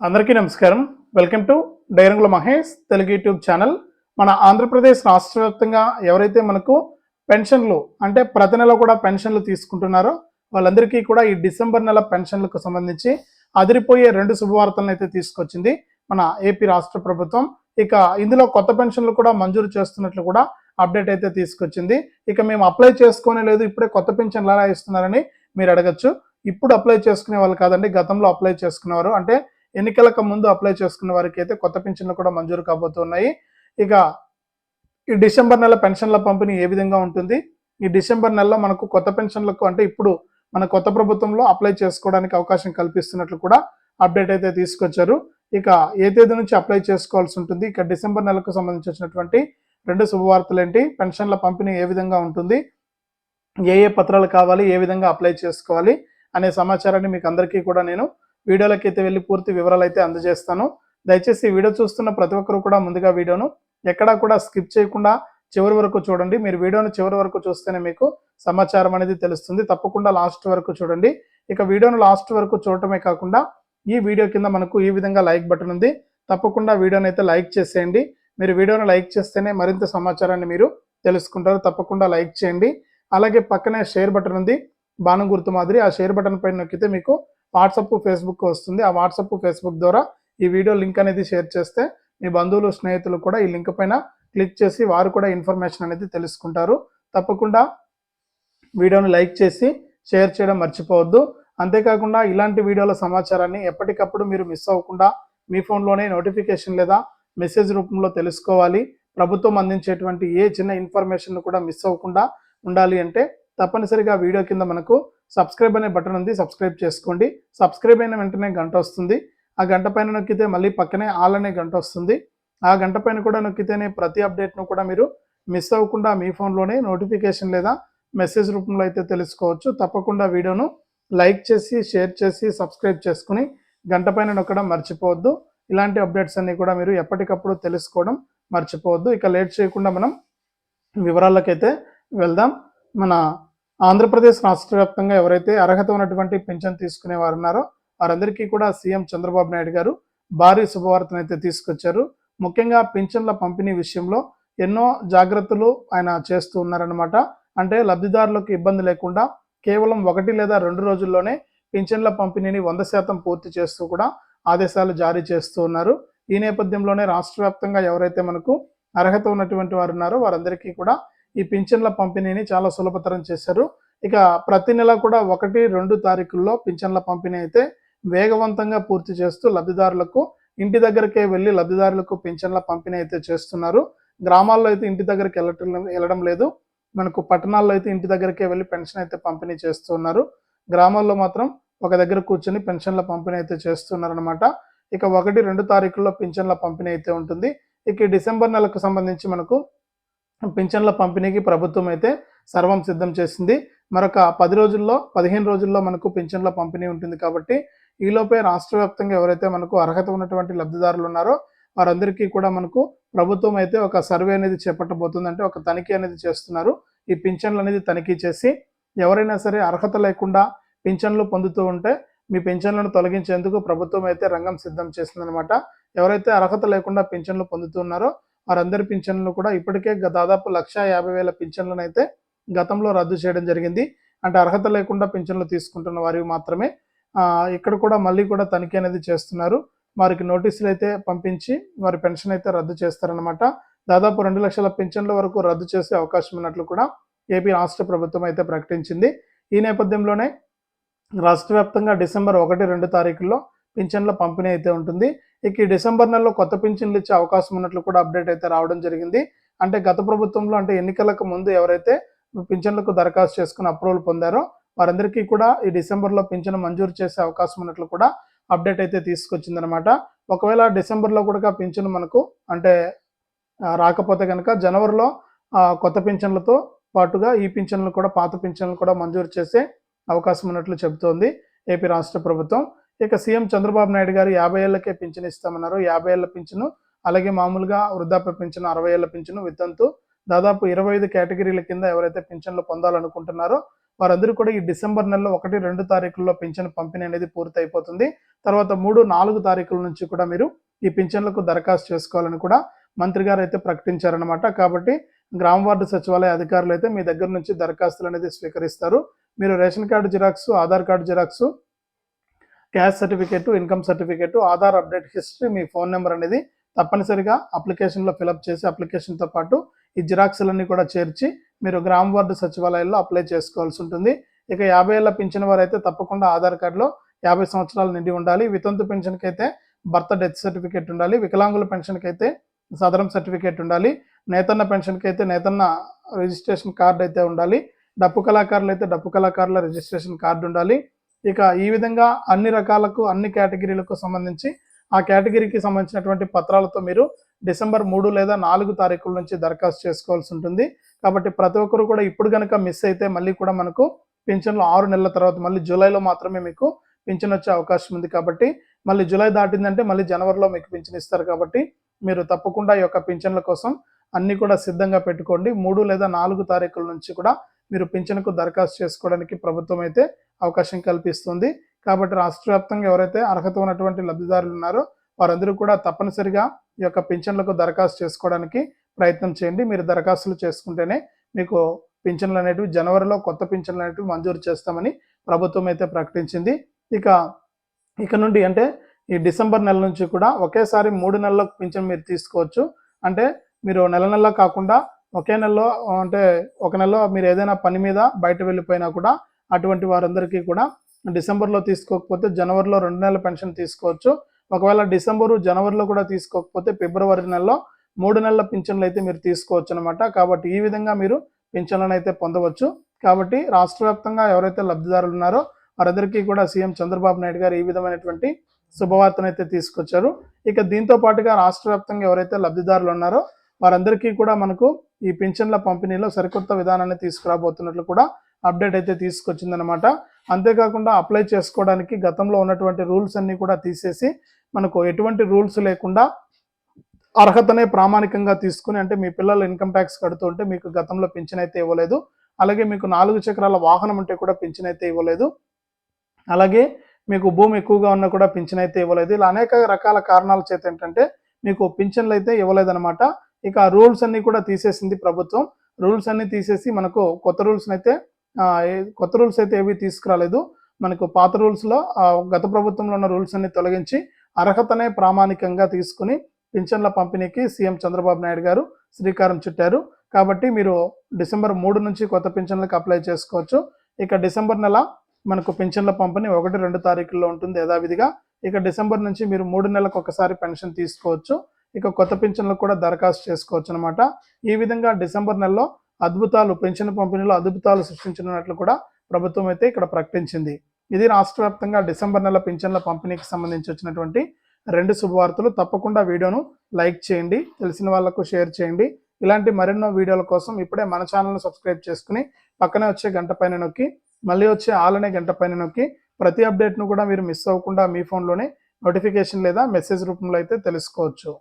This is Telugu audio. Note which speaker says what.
Speaker 1: అందరికీ నమస్కారం. వెల్కమ్ టు డైరంగుల మహేష్ తెలుగు యూట్యూబ్ ఛానల్. మన ఆంధ్రప్రదేశ్ రాష్ట్ర వ్యాప్తంగా ఎవరైతే మనకు పెన్షన్లు అంటే ప్రతి నెల కూడా పెన్షన్లు తీసుకుంటున్నారో వాళ్ళందరికీ కూడా ఈ డిసెంబర్ నెల పెన్షన్లకు సంబంధించి అదిరిపోయే రెండు శుభవార్తలను అయితే తీసుకొచ్చింది మన ఏపీ రాష్ట్ర ప్రభుత్వం. ఇక ఇందులో కొత్త పెన్షన్లు కూడా మంజూరు చేస్తున్నట్లు కూడా అప్డేట్ అయితే తీసుకొచ్చింది. ఇక మేము అప్లై చేసుకునే లేదు ఇప్పుడే కొత్త పెన్షన్లు ఎలా ఇస్తున్నారని మీరు అడగచ్చు. ఇప్పుడు అప్లై చేసుకునే వాళ్ళు కాదండి గతంలో అప్లై చేసుకునేవారు. అంటే ఎన్నికలకు ముందు అప్లై చేసుకున్న వారికి అయితే కొత్త పెన్షన్లు కూడా మంజూరు కాబోతున్నాయి. ఇక ఈ డిసెంబర్ నెల పెన్షన్ల పంపిణీ ఏ విధంగా ఉంటుంది? ఈ డిసెంబర్ నెలలో మనకు కొత్త పెన్షన్లకు అంటే ఇప్పుడు మన కొత్త ప్రభుత్వంలో అప్లై చేసుకోవడానికి అవకాశం కల్పిస్తున్నట్లు కూడా అప్డేట్ అయితే తీసుకొచ్చారు. ఇక ఏ తేదీ నుంచి అప్లై చేసుకోవాల్సి ఉంటుంది? ఇక డిసెంబర్ నెలకు సంబంధించి వచ్చినటువంటి రెండు శుభవార్తలు ఏంటి? పెన్షన్ల పంపిణీ ఏ విధంగా ఉంటుంది? ఏ ఏ పత్రాలు కావాలి? ఏ విధంగా అప్లై చేసుకోవాలి? అనే సమాచారాన్ని మీకు అందరికీ కూడా నేను వీడియోలోకి అయితే వెళ్ళి పూర్తి వివరాలు అయితే అందజేస్తాను. దయచేసి వీడియో చూస్తున్న ప్రతి ఒక్కరు కూడా ముందుగా వీడియోను ఎక్కడా కూడా స్కిప్ చేయకుండా చివరి వరకు చూడండి. మీరు వీడియోను చివరి వరకు చూస్తేనే మీకు సమాచారం అనేది తెలుస్తుంది. తప్పకుండా లాస్ట్ వరకు చూడండి. ఇక వీడియోను లాస్ట్ వరకు చూడటమే కాకుండా ఈ వీడియో కింద మనకు ఈ విధంగా లైక్ బటన్ ఉంది. తప్పకుండా వీడియోని అయితే లైక్ చేసేయండి. మీరు వీడియోను లైక్ చేస్తేనే మరింత సమాచారాన్ని మీరు తెలుసుకుంటారు. తప్పకుండా లైక్ చేయండి. అలాగే పక్కనే షేర్ బటన్ ఉంది. బాణం గుర్తు మాదిరి ఆ షేర్ బటన్ పైన నొక్కితే మీకు వాట్సప్ ఫేస్బుక్ వస్తుంది. ఆ వాట్సప్ ఫేస్బుక్ ద్వారా ఈ వీడియో లింక్ అనేది షేర్ చేస్తే మీ బంధువులు స్నేహితులు కూడా ఈ లింక్ పైన క్లిక్ చేసి వారు కూడా ఇన్ఫర్మేషన్ అనేది తెలుసుకుంటారు. తప్పకుండా వీడియోని లైక్ చేసి షేర్ చేయడం మర్చిపోవద్దు. అంతేకాకుండా ఇలాంటి వీడియోల సమాచారాన్ని ఎప్పటికప్పుడు మీరు మిస్ అవ్వకుండా మీ ఫోన్లోనే నోటిఫికేషన్ లేదా మెసేజ్ రూపంలో తెలుసుకోవాలి. ప్రభుత్వం అందించేటువంటి ఏ చిన్న ఇన్ఫర్మేషన్ కూడా మిస్ అవ్వకుండా ఉండాలి అంటే తప్పనిసరిగా వీడియో కింద మనకు సబ్స్క్రైబ్ అనే బటన్ ఉంది సబ్స్క్రైబ్ చేసుకోండి. సబ్స్క్రైబ్ అయిన వెంటనే గంట వస్తుంది. ఆ గంట పైన నొక్కితే మళ్ళీ పక్కనే ఆల్ అనే గంట వస్తుంది. ఆ గంట పైన కూడా నొక్కితేనే ప్రతి అప్డేట్ను కూడా మీరు మిస్ అవ్వకుండా మీ ఫోన్లోనే నోటిఫికేషన్ లేదా మెసేజ్ రూపంలో అయితే తెలుసుకోవచ్చు. తప్పకుండా వీడియోను లైక్ చేసి షేర్ చేసి సబ్స్క్రైబ్ చేసుకుని గంట పైన నొక్కడం మర్చిపోవద్దు. ఇలాంటి అప్డేట్స్ అన్నీ కూడా మీరు ఎప్పటికప్పుడు తెలుసుకోవడం మర్చిపోవద్దు. ఇక లేట్ చేయకుండా మనం వివరాలకైతే వెళ్దాం. మన ఆంధ్రప్రదేశ్ రాష్ట్ర వ్యాప్తంగా ఎవరైతే అర్హత ఉన్నటువంటి పెన్షన్ తీసుకునే వారు ఉన్నారో వారందరికీ కూడా సీఎం చంద్రబాబు నాయుడు గారు భారీ శుభవార్తను అయితే తీసుకొచ్చారు. ముఖ్యంగా పింఛన్ల పంపిణీ విషయంలో ఎన్నో జాగ్రత్తలు ఆయన చేస్తూ ఉన్నారనమాట అంటే లబ్ధిదారులకు ఇబ్బంది లేకుండా కేవలం ఒకటి లేదా రెండు రోజుల్లోనే పింఛన్ల పంపిణీని వంద శాతం పూర్తి చేస్తూ కూడా ఆదేశాలు జారీ చేస్తూ ఉన్నారు. ఈ నేపథ్యంలోనే రాష్ట్ర వ్యాప్తంగా ఎవరైతే మనకు అర్హత ఉన్నటువంటి వారు ఉన్నారో వారందరికీ కూడా ఈ పింఛన్ల పంపిణీని చాలా సులభతరం చేశారు. ఇక ప్రతి నెల కూడా ఒకటి రెండు తారీఖుల్లో పింఛన్ల పంపిణీ అయితే వేగవంతంగా పూర్తి చేస్తూ లబ్ధిదారులకు ఇంటి దగ్గరకే వెళ్ళి లబ్ధిదారులకు పింఛన్ల పంపిణీ అయితే చేస్తున్నారు. గ్రామాల్లో అయితే ఇంటి దగ్గరికి వెళ్ళటం వెళ్ళడం లేదు. మనకు పట్టణాల్లో అయితే ఇంటి దగ్గరకే వెళ్ళి పెన్షన్ అయితే పంపిణీ చేస్తున్నారు. గ్రామాల్లో మాత్రం ఒక దగ్గర కూర్చొని పెన్షన్ల పంపిణీ అయితే చేస్తున్నారు అనమాట ఇక ఒకటి రెండు తారీఖుల్లో పింఛన్ల పంపిణీ అయితే ఉంటుంది. ఇక డిసెంబర్ నెలకు సంబంధించి మనకు పింఛన్ల పంపిణీకి ప్రభుత్వం అయితే సర్వం సిద్ధం చేసింది. మరొక పది రోజుల్లో పదిహేను రోజుల్లో మనకు పింఛన్ల పంపిణీ ఉంటుంది కాబట్టి ఈలోపే రాష్ట్ర వ్యాప్తంగా ఎవరైతే మనకు అర్హత ఉన్నటువంటి లబ్ధిదారులు ఉన్నారో వారందరికీ కూడా మనకు ప్రభుత్వం అయితే ఒక సర్వే అనేది చేపట్టబోతుంది అంటే ఒక తనిఖీ అనేది చేస్తున్నారు. ఈ పింఛన్లు అనేది తనిఖీ చేసి ఎవరైనా సరే అర్హత లేకుండా పింఛన్లు పొందుతూ ఉంటే మీ పింఛన్లను తొలగించేందుకు ప్రభుత్వం అయితే రంగం సిద్ధం చేసిందనమాట. ఎవరైతే అర్హత లేకుండా పింఛన్లు పొందుతున్నారో వారందరి పింఛన్లు కూడా ఇప్పటికే దాదాపు లక్ష యాభై వేల పింఛన్లను అయితే గతంలో రద్దు చేయడం జరిగింది. అంటే అర్హత లేకుండా పింఛన్లు తీసుకుంటున్న వారికి మాత్రమే. ఇక్కడ కూడా మళ్ళీ కూడా తనిఖీ అనేది చేస్తున్నారు. వారికి నోటీసులు అయితే పంపించి వారి పెన్షన్ అయితే రద్దు చేస్తారనమాట దాదాపు రెండు లక్షల పింఛన్ల వరకు రద్దు చేసే అవకాశం ఉన్నట్లు కూడా ఏపీ రాష్ట్ర ప్రభుత్వం అయితే ప్రకటించింది. ఈ నేపథ్యంలోనే రాష్ట్ర వ్యాప్తంగా డిసెంబర్ ఒకటి రెండు తారీఖుల్లో పింఛన్ల పంపిణీ అయితే ఉంటుంది. ఇక ఈ డిసెంబర్ నెలలో కొత్త పింఛన్లు ఇచ్చే అవకాశం ఉన్నట్లు కూడా అప్డేట్ అయితే రావడం జరిగింది. అంటే గత ప్రభుత్వంలో అంటే ఎన్నికలకు ముందు ఎవరైతే పింఛన్లకు దరఖాస్తు చేసుకుని అప్రూవల్ పొందారో వారందరికీ కూడా ఈ డిసెంబర్లో పింఛను మంజూరు చేసే అవకాశం ఉన్నట్లు కూడా అప్డేట్ అయితే తీసుకొచ్చిందనమాట ఒకవేళ డిసెంబర్లో కూడా పింఛను మనకు అంటే రాకపోతే కనుక జనవరిలో కొత్త పింఛన్లతో పాటుగా ఈ పింఛన్లు కూడా పాత పింఛన్లు కూడా మంజూరు చేసే అవకాశం ఉన్నట్లు చెబుతోంది ఏపీ రాష్ట్ర ప్రభుత్వం. ఇక సీఎం చంద్రబాబు నాయుడు గారు యాభై ఏళ్ళకే పింఛను ఇస్తామన్నారు. యాభై ఏళ్ళ పింఛను అలాగే మామూలుగా వృద్ధాప్య పింఛను అరవై ఏళ్ళ పింఛను వితంతు దాదాపు ఇరవై ఐదు కేటగిరీల కింద ఎవరైతే పింఛన్లు పొందాలనుకుంటున్నారో వారందరూ కూడా ఈ డిసెంబర్ నెలలో ఒకటి రెండు తారీఖుల్లో పింఛన్ పంపిణీ అనేది పూర్తి అయిపోతుంది తర్వాత మూడు నాలుగు తారీఖుల నుంచి కూడా మీరు ఈ పింఛన్లకు దరఖాస్తు చేసుకోవాలని కూడా మంత్రి గారు అయితే ప్రకటించారనమాట కాబట్టి గ్రామ వార్డు సచివాలయ అధికారులు అయితే మీ దగ్గర నుంచి దరఖాస్తులు అనేది స్వీకరిస్తారు. మీరు ration card xerox Aadhaar card xerox cash certificate income certificate Aadhaar update history మీ ఫోన్ నెంబర్ అనేది తప్పనిసరిగా అప్లికేషన్లో ఫిలప్ చేసి అప్లికేషన్తో పాటు ఈ జిరాక్స్లన్నీ కూడా చేర్చి మీరు గ్రామ వార్డు సచివాలయాల్లో అప్లై చేసుకోవాల్సి ఉంటుంది. ఇక యాభై ఏళ్ళ పింఛన్ వారైతే తప్పకుండా ఆధార్ కార్డులో యాభై సంవత్సరాలు నిండి ఉండాలి. వితంతు పెన్షన్కి అయితే భర్త డెత్ సర్టిఫికేట్ ఉండాలి. వికలాంగుల పెన్షన్కి అయితే సదరం సర్టిఫికేట్ ఉండాలి. నేతన్న పెన్షన్కి అయితే నేతన్న రిజిస్ట్రేషన్ కార్డు అయితే ఉండాలి. డప్పు కళాకారులు అయితే డప్పు కళాకారుల రిజిస్ట్రేషన్ కార్డు ఉండాలి. ఇక ఈ విధంగా అన్ని రకాలకు అన్ని కేటగిరీలకు సంబంధించి ఆ కేటగిరీకి సంబంధించినటువంటి పత్రాలతో మీరు డిసెంబర్ మూడు లేదా నాలుగు తారీఖుల నుంచి దరఖాస్తు చేసుకోవాల్సి ఉంటుంది. కాబట్టి ప్రతి ఒక్కరు కూడా ఇప్పుడు కనుక మిస్ అయితే మళ్ళీ కూడా మనకు పింఛన్లు ఆరు నెలల తర్వాత మళ్ళీ జూలైలో మాత్రమే మీకు పింఛన్ వచ్చే అవకాశం ఉంది కాబట్టి మళ్ళీ జూలై దాటిందంటే మళ్ళీ జనవరిలో మీకు పింఛన్ ఇస్తారు కాబట్టి మీరు తప్పకుండా ఈ యొక్క పింఛన్ల కోసం అన్ని కూడా సిద్ధంగా పెట్టుకోండి. మూడు లేదా నాలుగు తారీఖుల నుంచి కూడా మీరు పింఛన్కు దరఖాస్తు చేసుకోవడానికి ప్రభుత్వం అయితే అవకాశం కల్పిస్తుంది. కాబట్టి రాష్ట్ర వ్యాప్తంగా ఎవరైతే అర్హత ఉన్నటువంటి లబ్ధిదారులు ఉన్నారో వారందరూ కూడా తప్పనిసరిగా ఈ యొక్క పింఛన్లకు దరఖాస్తు చేసుకోవడానికి ప్రయత్నం చేయండి. మీరు దరఖాస్తులు చేసుకుంటేనే మీకు పింఛన్లు అనేటివి జనవరిలో కొత్త పింఛన్లు అనేటివి మంజూరు చేస్తామని ప్రభుత్వం అయితే ప్రకటించింది. ఇక ఇక నుండి అంటే ఈ డిసెంబర్ నెల నుంచి కూడా ఒకేసారి మూడు నెలలకు పింఛన్ మీరు తీసుకోవచ్చు. అంటే మీరు నెల నెల కాకుండా ఒకే నెలలో అంటే ఒక నెలలో మీరు ఏదైనా పని మీద బయట వెళ్ళిపోయినా కూడా అటువంటి వారందరికీ కూడా డిసెంబర్లో తీసుకోకపోతే జనవరిలో రెండు నెలల పెన్షన్ తీసుకోవచ్చు. ఒకవేళ డిసెంబరు జనవరిలో కూడా తీసుకోకపోతే ఫిబ్రవరి నెలలో మూడు నెలల పింఛన్లు అయితే మీరు తీసుకోవచ్చు అనమాట కాబట్టి ఈ విధంగా మీరు పింఛన్లను అయితే పొందవచ్చు. కాబట్టి రాష్ట్ర వ్యాప్తంగా ఎవరైతే లబ్ధిదారులు ఉన్నారో వారందరికీ కూడా సీఎం చంద్రబాబు నాయుడు గారు ఈ విధమైనటువంటి శుభవార్తను అయితే తీసుకొచ్చారు. ఇక దీంతో పాటుగా రాష్ట్ర వ్యాప్తంగా ఎవరైతే లబ్ధిదారులు ఉన్నారో వారందరికీ కూడా మనకు ఈ పింఛన్ల పంపిణీలో సరికొత్త విధానాన్ని తీసుకురాబోతున్నట్లు కూడా అప్డేట్ అయితే తీసుకొచ్చిందనమాట అంతేకాకుండా అప్లై చేసుకోవడానికి గతంలో ఉన్నటువంటి రూల్స్ అన్నీ కూడా తీసేసి మనకు ఎటువంటి రూల్స్ లేకుండా అర్హతనే ప్రామాణికంగా తీసుకుని అంటే మీ పిల్లలు ఇన్కమ్ ట్యాక్స్ కడుతుంటే మీకు గతంలో పింఛన్ అయితే ఇవ్వలేదు. అలాగే మీకు నాలుగు చక్రాల వాహనం ఉంటే కూడా పింఛన్ అయితే ఇవ్వలేదు. అలాగే మీకు భూమి ఎక్కువగా ఉన్నా కూడా పింఛన్ అయితే ఇవ్వలేదు. ఇలా అనేక రకాల కారణాల చేత ఏంటంటే మీకు పింఛన్లు అయితే ఇవ్వలేదన్నమాట. ఇక రూల్స్ అన్నీ కూడా తీసేసింది ప్రభుత్వం. రూల్స్ అన్నీ తీసేసి మనకు కొత్త రూల్స్ అయితే కొత్త రూల్స్ అయితే ఏవి తీసుకురాలేదు. మనకు పాత రూల్స్లో గత ప్రభుత్వంలో ఉన్న రూల్స్ అన్ని తొలగించి అర్హతనే ప్రామాణికంగా తీసుకుని పింఛన్ల పంపిణీకి సీఎం చంద్రబాబు నాయుడు గారు శ్రీకారం చుట్టారు. కాబట్టి మీరు డిసెంబర్ మూడు నుంచి కొత్త పింఛన్లకు అప్లై చేసుకోవచ్చు. ఇక డిసెంబర్ నెల మనకు పింఛన్ల పంపిణీ ఒకటి రెండు తారీఖుల్లో ఉంటుంది యథావిధిగా. ఇక డిసెంబర్ నుంచి మీరు మూడు నెలలకు ఒకసారి పెన్షన్ తీసుకోవచ్చు. ఇక కొత్త పింఛన్లకు కూడా దరఖాస్తు చేసుకోవచ్చు అనమాట ఈ విధంగా డిసెంబర్ నెలలో అద్భుతాలు పెన్షన్ పంపిణీలో అద్భుతాలు సృష్టించనున్నట్లు కూడా ప్రభుత్వం అయితే ఇక్కడ ప్రకటించింది. ఇది రాష్ట్ర వ్యాప్తంగా డిసెంబర్ నెల పింఛన్ల పంపిణీకి సంబంధించి వచ్చినటువంటి రెండు శుభవార్తలు. తప్పకుండా వీడియోను లైక్ చేయండి తెలిసిన వాళ్ళకు షేర్ చేయండి. ఇలాంటి మరెన్నో వీడియోల కోసం ఇప్పుడే మన ఛానల్ను సబ్స్క్రైబ్ చేసుకుని పక్కనే వచ్చే గంట పైన నొక్కి మళ్ళీ వచ్చే ఆలనే గంట పైన నొక్కి ప్రతి అప్డేట్ను కూడా మీరు మిస్ అవ్వకుండా మీ ఫోన్లోనే నోటిఫికేషన్ లేదా మెసేజ్ రూపంలో అయితే తెలుసుకోవచ్చు.